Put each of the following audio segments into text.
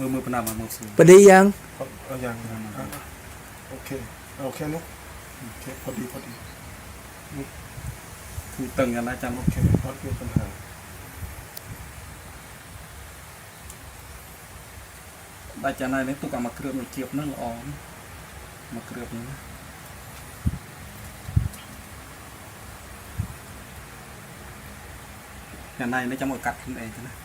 มือมือปนามมามือสูงพอดียังเอาเอาอย่างอะอะโอเคเอาแค่นี้โอเคพอดีพอดีคือตึงกันนะอาจารย์โอเคพอดีปัญหาอาจารย์นายนี่ตุกเอามาเคลือบมันเจียบนั่นละออนมาเคลือบนี่นะอาจารย์นายนี่จะมากัดขึ้นเองนะ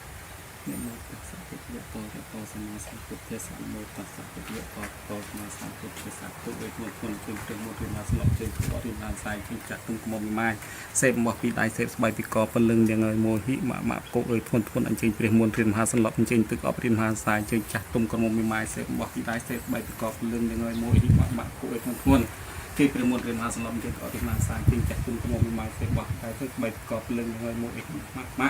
នមោតស្សៈពុទ្ធិយតរតសម្មាសម្ពុទ្ធិសនមោតស្សៈពុទ្ធិយតរតសម្មាសម្ពុទ្ធិសទុវេមុខគុណគុណព្រះមុខរីណាស្លុកជើងក្បត់រីណាសាយពីចាក់ទុំក្មុំម៉ាយសេពមកពីដៃសេពស្បៃពីកពលឹងយ៉ាងហើយមោហិមាមាកុកអើយធន់ធន់អញ្ជើញព្រះមុនព្រះមហាសន្លប់អញ្ជើញទឹកអបរីមហាសាយជើងចាក់ទុំក្មុំម៉ាយសេពមកពីដៃសេពស្បៃពីកពលឹងយ៉ាងហើយមោហិមាមាកុកអើយធន់ធន់គេព្រមមុនព្រះមហាសន្លប់ជើងអបរីមហាសាយជើងចាក់ទុំក្មុំម៉ាយសេពបោះតែទឹកស្បៃកពលឹងយ៉ាងហើយមោហិមាមា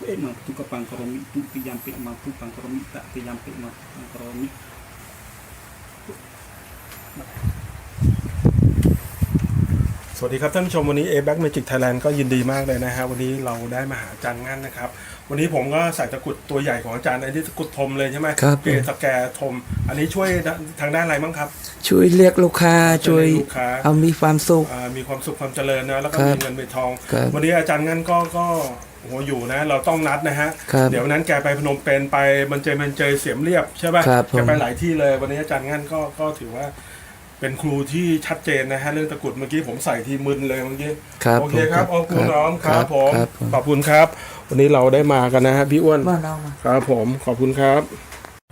ปมาตุกปังกรมิตุติยามเปมาตุปังกรมิตะติยามเปมาตุปังกรมิสวัสดีครับท่านผู้ชมวันนี้ a b a c Magic Thailand ก็ยินดีมากเลยนะฮะวันนี้เราได้มาหาอาจารย์งั้นนะครับ วันนี้ผมก็ใส่ตะกุดตัวใหญ่ของอาจารย์อันนี้ตะกุดทมเลยใช่ไหมครับเปลี่กตะแกทม อันนี้ช่วยทางด้านอะไรบ้างครับ ช่วยเรียกลูกค้าช่วยเอามีความสุขมีความสุขความเจริญนะแล้วก็มีเงินเป็นทอง วันนี้อาจารย์งั้นก็ก็ โอ้โหอยู่นะ เราต้องนัดนะฮะ ครับเดี๋ยววันนั้นแกไปพนมเปญไปมันเจยมันเจยเสียมเรียบใช่ป่ะครับผม แกไปหลายที่เลยวันนี้อาจารย์งั้นก็ก็ถือว่า เป็นครูที่ชัดเจนนะฮะเรื่องตะกรุดเมื่อกี้ผมใส่ทีมึนเลยเมื่อกี้ ครับโอเคครับผมขอบคุณน้องครับผมครับผม ขอบคุณครับ วันนี้เราได้มากันนะฮะพี่อ้วน บ้านน้องมา ครับผมขอบคุณครับ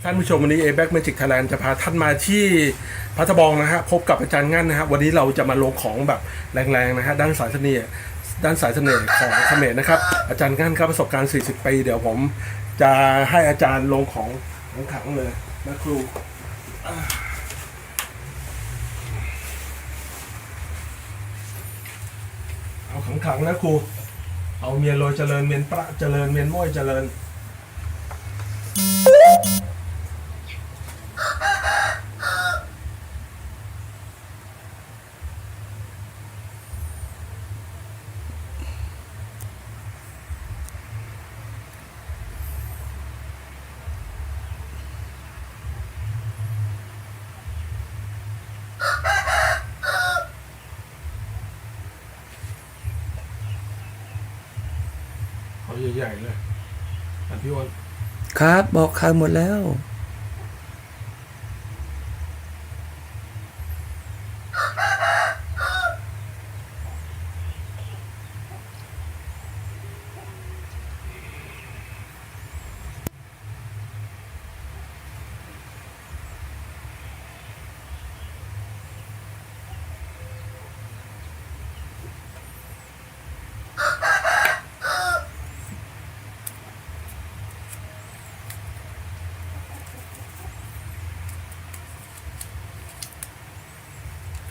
ท่านผู้ชมวันนี้ a b a c Magic Thailand จะพาท่านมาที่พัทบองนะฮะพบกับอาจารย์งั้นนะฮะวันนี้เราจะมาลงของแบบแรงๆนะฮะด้านสายเสน่ห์ ด้านสายเสน่ห์ของเขมรนะครับ อาจารย์กั้นครับประสบการณ์ 40 ปี เดี๋ยวผมจะให้อาจารย์ลงของของขังเลยนะครูเอาขังขังๆนะครู เอาเมียโรยเจริญเมียนประเจริญเมียนม้อยเจริญ เขาใหญ่ๆเลยอันพี่อ้วนครับบอกเขาหมดแล้ว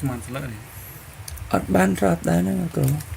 माणसाला अर्थ बांध राहता है ना करो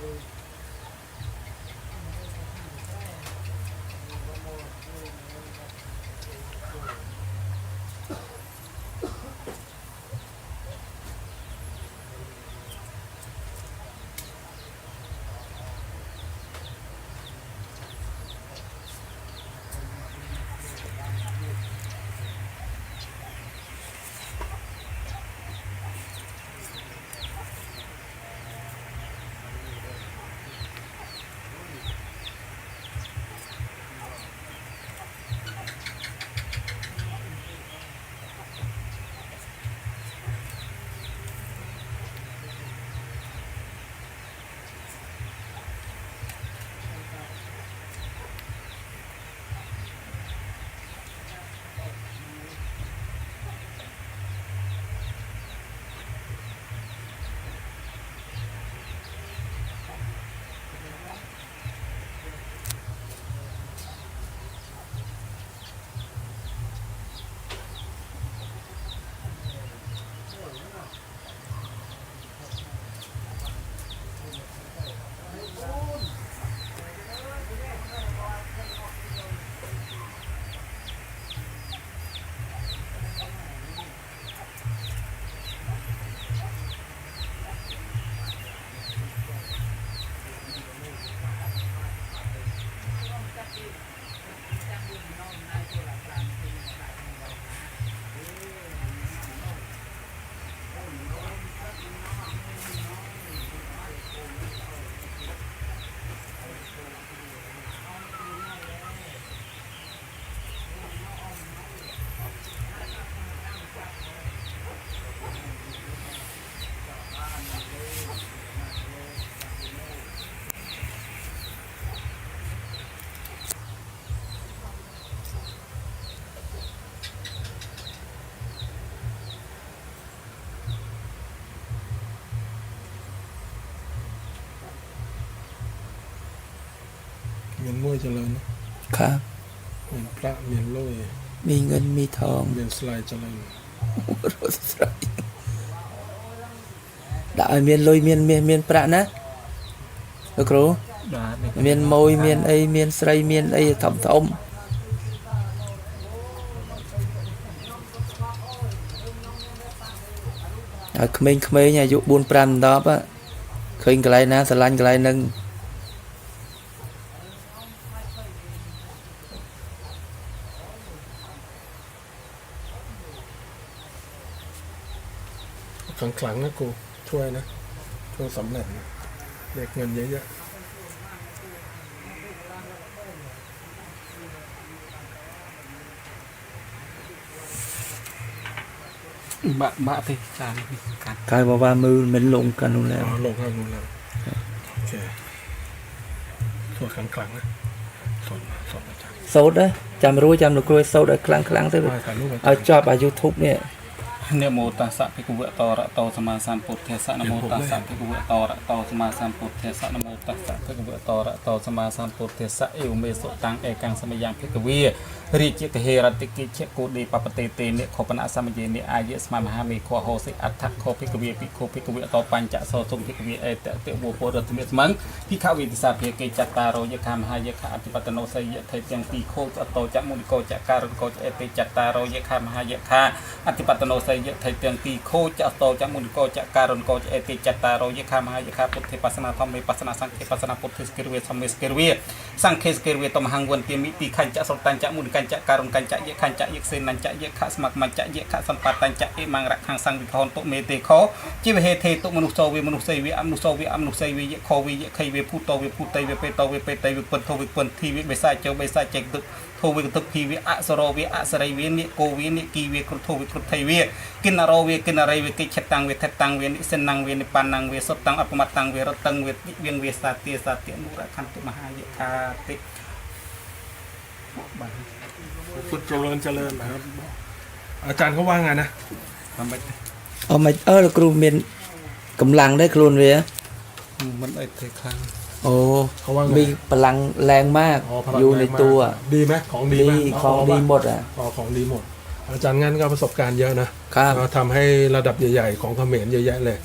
those มียนมุ่ยเจริญนะครับ เมียนพระเมียนโลย มีเงินมีทอง เมียนสไลด์เจริญ រត់ស្រ័យដាក់ឲ្យមានលុយមានមាសមានប្រាក់ណាលោកគ្រូ បាទនេះ មានម៉ួយមានអីមានស្រីមានអីធំធំហើយក្មេងៗអាយុ4 5 10ឃើញកន្លែងណាស្រឡាញ់កន្លែងហ្នឹង ขลังขลังๆนะกูช่วยนะช่วยสำเร็จนะเรียกเงินเยอะ បាក់បាក់ទេចានេះកាត់ កាយបបាមើលមិនលងកានោះแล้ ๆ ว อ๋อลงข้างนู้นแล้วโอเคสวดขลังขลังๆนะสวดสวดอาจารย์ សោតដែរចាំរួចចាំលោកគ្រូសោតឲ្យខ្លាំងខ្លាំងៗទៅ ไหว้ถ่ายรูปอาจาร ឲ្យ ย์ ចប់អា YouTube នេះ នមោតស្សៈភិក្ខវៈតរតោសម្មាសម្ពុទ្ធស្សៈនមោតស្សៈភិក្ខវៈតរតោសម្មាសម្ពុទ្ធស្សៈនមោតស្សៈភិក្ខវៈតរតោសម្មាសម្ពុទ្ធស្សៈអេវមេសុតាំងឯកាំងសមយ៉ាងភិក្ខវេ រាជកហេរតិកិជកោឌីបបតេតេនិខបនៈសមយេនិអាយស្មមហាមេខោហោសិអដ្ឋខោភិក្ខវេភិក្ខុភិក្ខវេតោបញ្ចសោទុំភិក្ខវេអេតតិវពុរតមេស្មੰភិក្ខវេទិសាភិកេចតារោយខមហាយខអតិបតនោសយថេទាំងពីរខោចតោចមុនិកោចការកោចអេតេចតារោយខមហាយខាអតិបតនោសយថេទាំងពីរខោចតោចមុនិកោចការកោចអេតេចតារោយខមហាយខាពុទ្ធិបស្សនាធម្មេបស្សនាសង្ឃេបស្សនាពុទ្ធិស្គិរវេធម្មេស្គិរវេសង្ឃេសកេរវេតមហង្វន្ទាមិទីខញ្ចសតាញ្ចមុនកញ្ចការុងកញ្ចយៈខញ្ចយៈសេនញ្ចយៈខស្មកមញ្ចយៈខសម្បតញ្ចអេមង្រខាងសង្វិធនតុមេទេខជីវហេទេតុមនុស្សោវេមនុស្សីវេអមនុស្សោវេអមនុស្សីវេយៈខវេយៈខៃវេភូតោវេភូតៃវេបេតោវេបេតៃវេពុនធវេពុនធីវេបេសាចោបេសាចេកទុធវេកទុភីវេអសរោវេអសរិវេនិកោវេនិគីវេគ្រធវេគ្រថៃវេកិនរោវេកិនរៃវេកិច្ឆតាំងវេថតាំងវេនិសិនងវេនិបានាំងវេសុតតាំងអបមតតាំងវេរតឹងវេតិវៀងវេសាទាសាទានុរខន្តុមហាយៈថាតិ คุณเจริญเจริญนะครับ อาจารย์เขาว่าไงนะเอามาเออครูเมียนกำลังได้ครูเวียมันไอ้เทคัง โอ้เขาว่างมีพลังแรงมากอยู่ในตัวดีไหมของดีไหมของดีหมดอะของดีหมด อาจารย์งั้นก็ประสบการณ์เยอะนะครับทำให้ระดับใหญ่ ๆ ของเขมรเยอะแยะเลย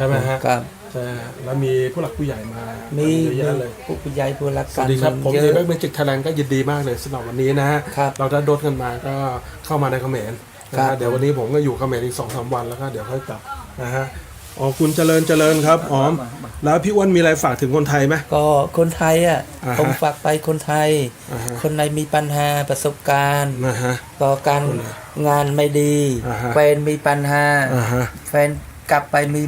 ใช่ไหมฮะ ครับ ใช่ฮะแล้วมีผู้หลักผู้ใหญ่มามีเยอะแยะเลยผู้ผู้ใหญ่ผู้รักสกัวันสดีครับผมเยเออะแบ็กเมจิกไทยแลนด์ก็ยินดีมากเลยสำหรับวันนี้นะฮะครับเราได้โดดกันมาก็เข้ามาในเขมรนะครัฮะบเดี๋ยววันนี้ผมก็อยู่เขมรอีกสองสามวันแล้วก็เดี๋ยวค่อยกลับนะฮะอ๋อคุณเจริญเจริญครับอ๋อแล้วพี่อ้วนมีอะไรฝากถึงคนไทยไหมก็คนไทยอะอ่าฮะผมฝากไปคนไทยอ่าฮะคนไหนมีปัญหาประสบการณ์นะฮะต่อการงานไม่ดีอ่าฮะแฟนมีปัญหาอ่าฮะแฟนกลับไปมี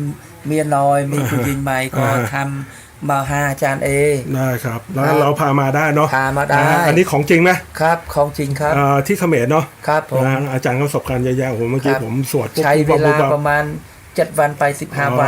เมียน้อย มีผู้หญิงใหม่ก็อ่าฮะทำมาหาอาจารย์เอ ได้ครับ แล้วครับเราพามาได้เนาะพามาได้นะฮะอันนี้ของจริงไหมครับ ของจริงครับอ่าที่เขมรเนาะครับผมนะอาจารย์ก็ประสบการณ์เยอะแยะโอ้โหเมื่อกี้ครับผมสวดปุ๊บใช้เวปุ๊บลาปุ๊บปุ๊บประมาณ7วันไป15วัน